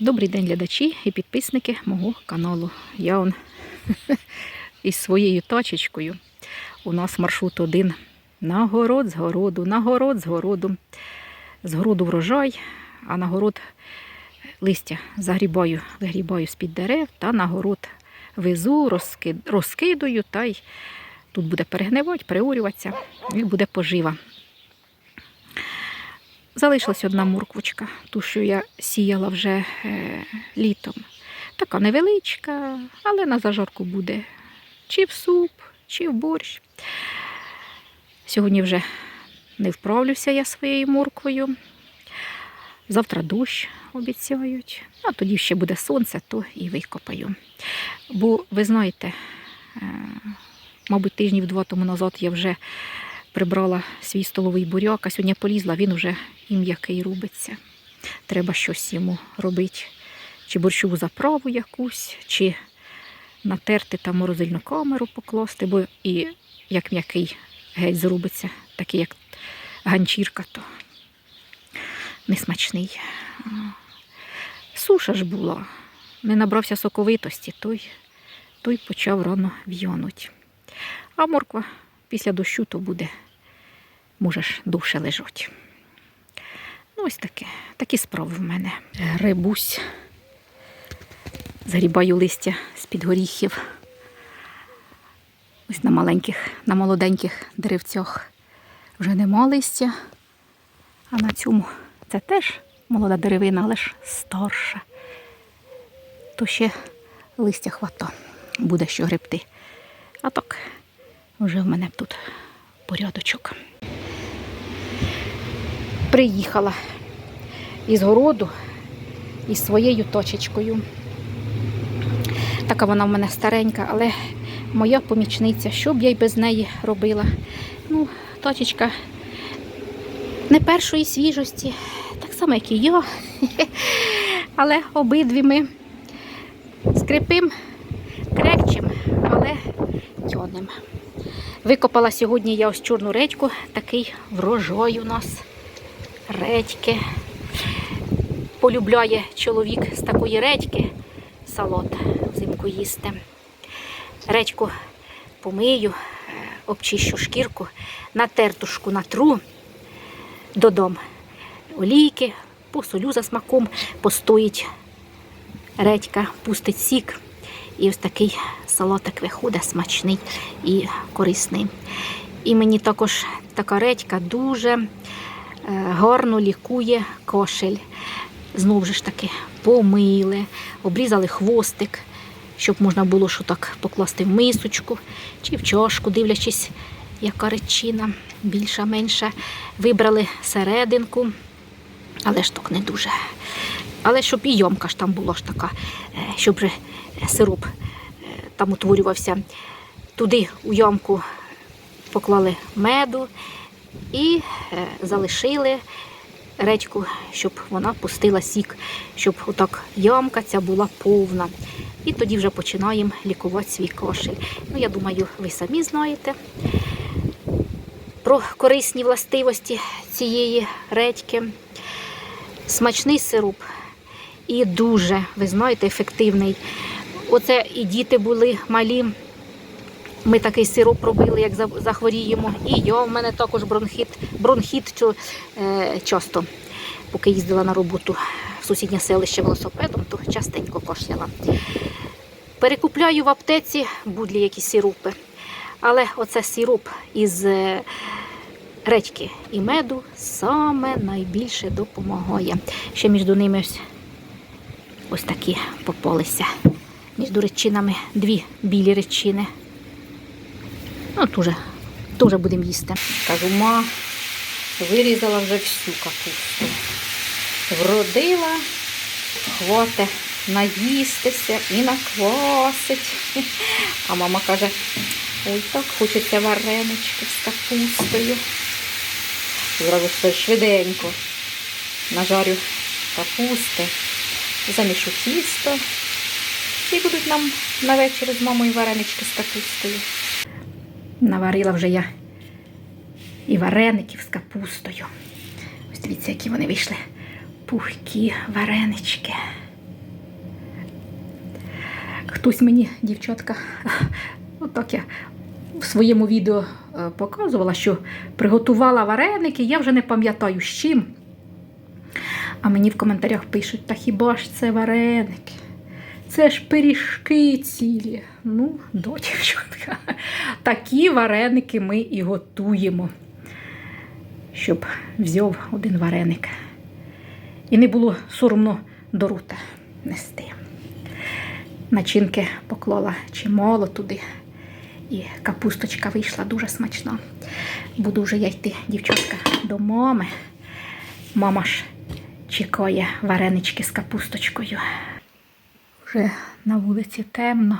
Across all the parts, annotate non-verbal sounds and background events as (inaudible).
Добрий день, глядачі і підписники мого каналу. Я он (laughs) із своєю тачечкою. У нас маршрут один. На город з городу, на город з городу. З городу врожай, а на город листя загрібаю, вигрібаю з-під дерев та на город везу, розкид, розкидаю та й тут буде перегнивати, приорюватися і буде пожива. Залишилась одна морквочка, ту, що я сіяла вже е, літом. Така невеличка, але на зажарку буде чи в суп, чи в борщ. Сьогодні вже не вправлюся я своєю морквою. Завтра дощ обіцяють, а тоді ще буде сонце, то і викопаю. Бо ви знаєте, е, мабуть, тижнів два тому назад я вже прибрала свій столовий буряк, а сьогодні полізла, він вже і м'який робиться. Треба щось йому робити. Чи борщову заправу якусь, чи натерти та морозильну камеру покласти, бо і як м'який геть зробиться, такий як ганчірка, то несмачний. Суша ж була, не набрався соковитості, той, той почав рано в'януть. А морква після дощу то буде, можеш довше лежать. Ну, ось таке, такі справи в мене. Грибусь, згрібаю листя з-під горіхів. Ось на маленьких, на молоденьких деревцях вже нема листя. А на цьому це теж молода деревина, але ж старша. То ще листя хвата, буде що гребти. А так, вже в мене тут порядочок. Приїхала із городу із своєю точечкою. Така вона в мене старенька, але моя помічниця, що б я й без неї робила. Ну, точечка не першої свіжості, так само, як і я. (laughs) Але обидві ми скрипим, крекчим, але тьонем. Викопала сьогодні я ось чорну редьку, такий врожай у нас редьки. Полюбляє чоловік з такої редьки салат взимку їсти. Редьку помию, обчищу шкірку, на тертушку натру додому. Олійки, посолю за смаком, постоїть редька, пустить сік. І ось такий салатик виходить смачний і корисний. І мені також така редька дуже гарно лікує кошель. Знову ж таки помили, обрізали хвостик, щоб можна було що так покласти в мисочку чи в чашку, дивлячись, яка речина, більша, менша. Вибрали серединку, але ж так не дуже. Але щоб і йомка ж там була ж така, е, щоб же сироп е, там утворювався. Туди у ямку поклали меду і е, залишили редьку, щоб вона пустила сік, щоб отак ямка ця була повна. І тоді вже починаємо лікувати свій кашель. Ну, я думаю, ви самі знаєте про корисні властивості цієї редьки. Смачний сироп і дуже, ви знаєте, ефективний. Оце і діти були малі. Ми такий сироп робили, як захворіємо. І я в мене також бронхіт, бронхіт е, часто, поки їздила на роботу в сусіднє селище велосипедом, то частенько кашляла. Перекупляю в аптеці будлі якісь сиропи. Але оце сироп із е, редьки і меду саме найбільше допомагає. Ще між ними ось, ось такі попалися. Між речинами дві білі речини. Ну, дуже, дуже будемо їсти. Кажу, ма, вирізала вже всю капусту. Вродила, хвате наїстися і наквасить. А мама каже, ой, так хочеться варенички з капустою. Зразу все швиденько нажарю капусти, замішу тісто. І будуть нам на вечір з мамою варенички з капустою. Наварила вже я і вареників з капустою. Ось дивіться, які вони вийшли. Пухкі варенички. Хтось мені, дівчатка, (laughs) отак я в своєму відео е, показувала, що приготувала вареники, я вже не пам'ятаю з чим. А мені в коментарях пишуть, та хіба ж це вареники? Це ж пиріжки цілі. Ну, до (laughs) дівчатка. Такі вареники ми і готуємо, щоб взяв один вареник. І не було соромно до рута нести. Начинки поклала чимало туди. І капусточка вийшла дуже смачна. Буду вже я йти, дівчатка, до мами. Мама ж чекає варенички з капусточкою. Вже на вулиці темно.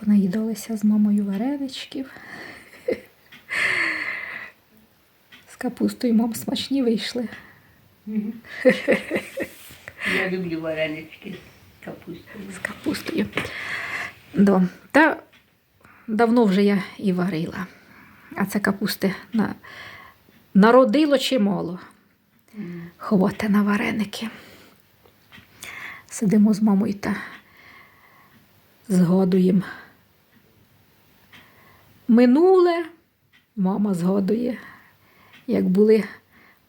Понаїдалися з мамою вареничків. З капустою мам смачні вийшли. Я люблю варенички з капустою. з капустою. Да. Та давно вже я і варила. А це капусти на... народило чимало. Ховати на вареники. Сидимо з мамою та згадуємо. Минуле мама згадує, як були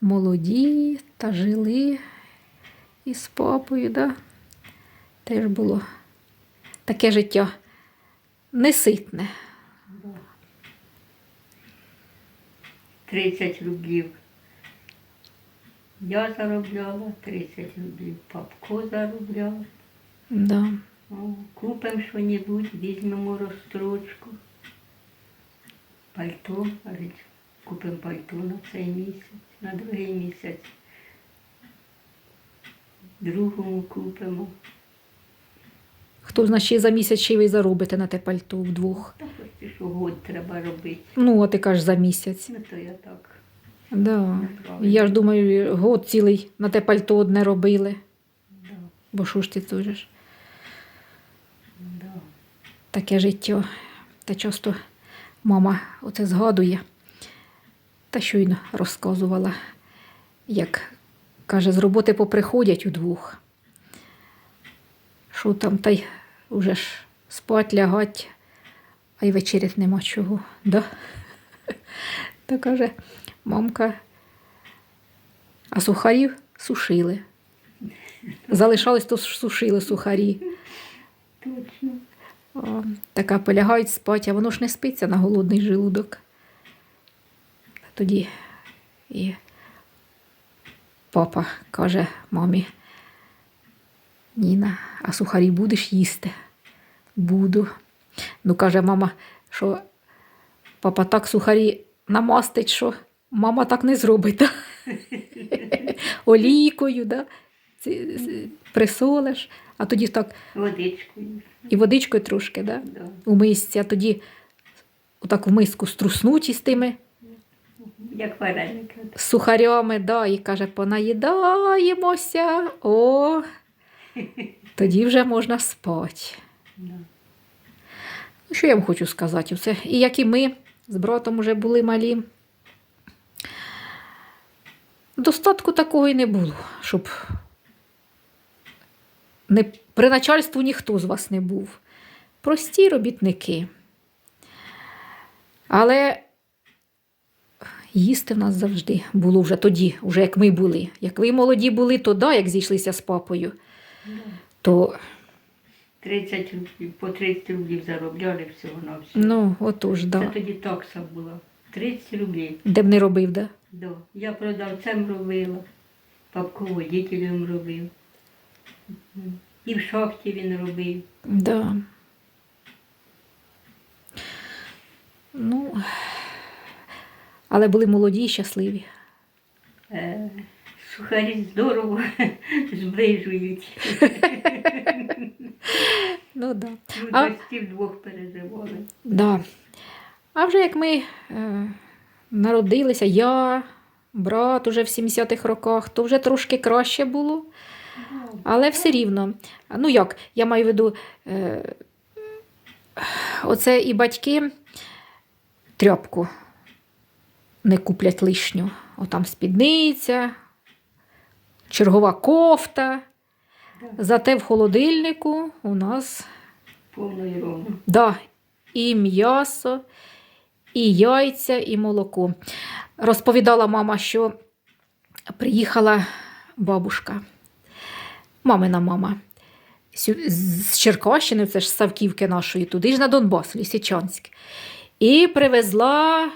молоді та жили із папою, да? теж було таке життя неситне. 30 рублів. Я заробляла, 30 рублів папко заробляв. Да. Купимо що-небудь, візьмемо розстрочку. Пальто, говорить, купимо пальто на цей місяць, на другий місяць. Другому купимо. Хто знає, ще за місяць ще й ви заробите на те пальто вдвох. Та хоч що год треба робити. Ну, а ти кажеш за місяць. Ну то я так. Да. Я ж думаю, год цілий на те пальто одне робили. Да, Бо що ж ти ж да. таке життя. Та часто мама оце згадує. Та щойно розказувала, як каже, з роботи поприходять удвох. Що там, та й уже ж спать лягать, а й вечерять нема чого. Да? Та каже, мамка, а сухарів сушили. Залишались, то сушили сухарі. Точно. Така полягають спать, а воно ж не спиться на голодний желудок. Тоді і папа каже мамі, Ніна, а сухарі будеш їсти? Буду. Ну, каже мама, що папа так сухарі намастить, що мама так не зробить. Да? (laughs) Олійкою, да? Ці- ці- присолиш, а тоді так Водичкою. і водичкою трошки, да? Да. у мисці, а тоді отак в миску струснуть із тими Як вареники. сухарями, да, і каже, понаїдаємося, о, тоді вже можна спати. Да. Ну, що я вам хочу сказати? Оце, і як і ми з братом вже були малі. Достатку такого і не було, щоб не, при начальству ніхто з вас не був. Прості робітники. Але їсти в нас завжди було вже тоді, вже як ми були. Як ви молоді були, то да, як зійшлися з папою, то 30 рублів, по 30 рублів заробляли всього на все. ну, отож, Це да. тоді такса була. 30 рублів. Де б не робив, да? Да. Я продавцем робила, папко водителем робив. І в шахті він робив. Да. Ну, але були молоді і щасливі. Е, сухарі здорово (laughs) зближують. Ну, да. Ну, А- вдвох переживали. Да. А вже як ми е, народилися, я, брат уже в 70-х роках, то вже трошки краще було. Але все рівно. Ну як, я маю в виду, е, оце і батьки тряпку не куплять лишню. Отам спідниця, чергова кофта. Зате в холодильнику у нас да, і м'ясо, і яйця, і молоко. Розповідала мама, що приїхала бабушка, мамина мама. З Черкащини, це ж з Савківки нашої, туди ж на Донбас, Лісичанськ. І привезла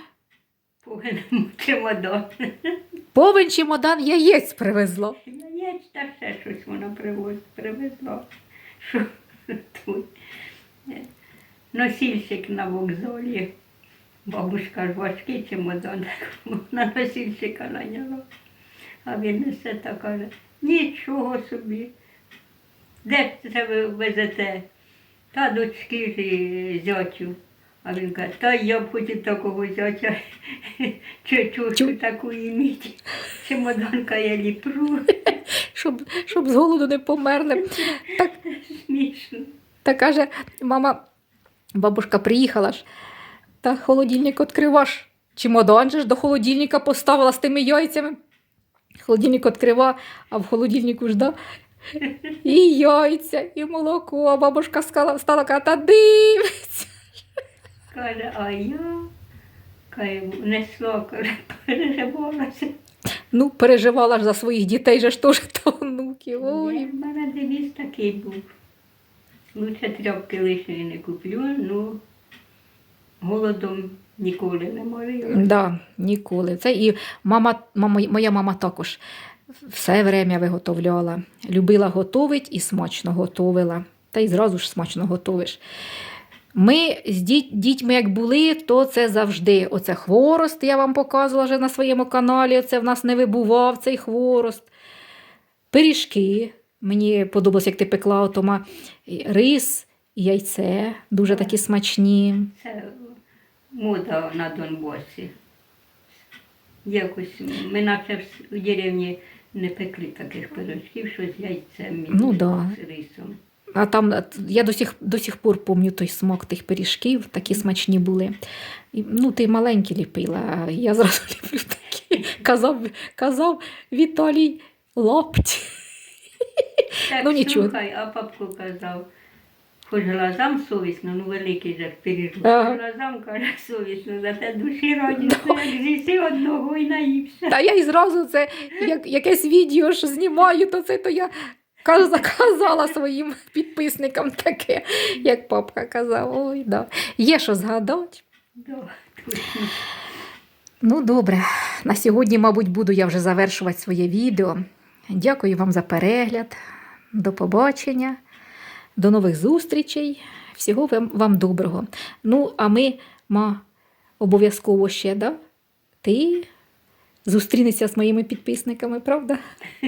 Повинен (laughs) чемодан. повен чемодан яєць привезла. Яєць та ще щось вона привезла. Що тут? Носільщик на вокзалі. Бабушка ж важкий чемодан, на носільщика наняла. А він несе та каже, нічого собі. Де це ви везете? Та дочки ж і зятю. А він каже, та я б хотів такого зятя, (laughs) чучу Чу- таку іміть. Чемоданка я ліпру. (laughs) Щоб, щоб з голоду не померли. Так, Смішно. Та каже, мама, бабушка приїхала ж, та холодильник відкриваш. Чемодан же ж до холодильника поставила з тими яйцями. Холодильник відкрива, а в холодильнику ж да. І яйця, і молоко. А бабушка стала, стала каже, та дивиться. Каже, а я каже, несла, переживалася. Ну, переживала ж за своїх дітей, же ж теж то онуки. Ой. Ой. В мене девіз такий був. Лучше тряпки лишньої не куплю, ну голодом ніколи не морила. Да, ніколи. Це і мама, мама, моя мама також все время виготовляла. Любила готовить і смачно готовила. Та й зразу ж смачно готовиш. Ми з дітьми, як були, то це завжди. Оце хворост, я вам показувала вже на своєму каналі. Це в нас не вибував цей хворост. Пиріжки. Мені подобалось, як ти пекла отома рис, і яйце, дуже такі смачні. Це мода на Донбасі. Якось ми наче в- деревні не пекли таких пирожків, що з яйцем і Ну да. з рисом. А там е, я до сих, до сих пор пам'ятаю той смак тих пиріжків, такі смачні були. І, ну, ти маленькі ліпила, а я зразу (laughs) ліплю такі. Казав, казав Віталій лапть. Так, Ну, нічого. слухай, а папку казав, хоч глазам совісно, ну великий же пиріжок, Ага. глазам каже совісно, зате душі радісно, як з'їси одного і наївся. Та я і зразу це, як якесь відео ж знімаю, то це то я каз- казала своїм підписникам таке, як папка казав. Ой, да. Є що згадати. Да, точно. Ну, добре. На сьогодні, мабуть, буду я вже завершувати своє відео. Дякую вам за перегляд. До побачення, до нових зустрічей. Всього вам, вам доброго. Ну, а ми, ма, обов'язково ще, да? Ти зустрінешся з моїми підписниками, правда? (laughs)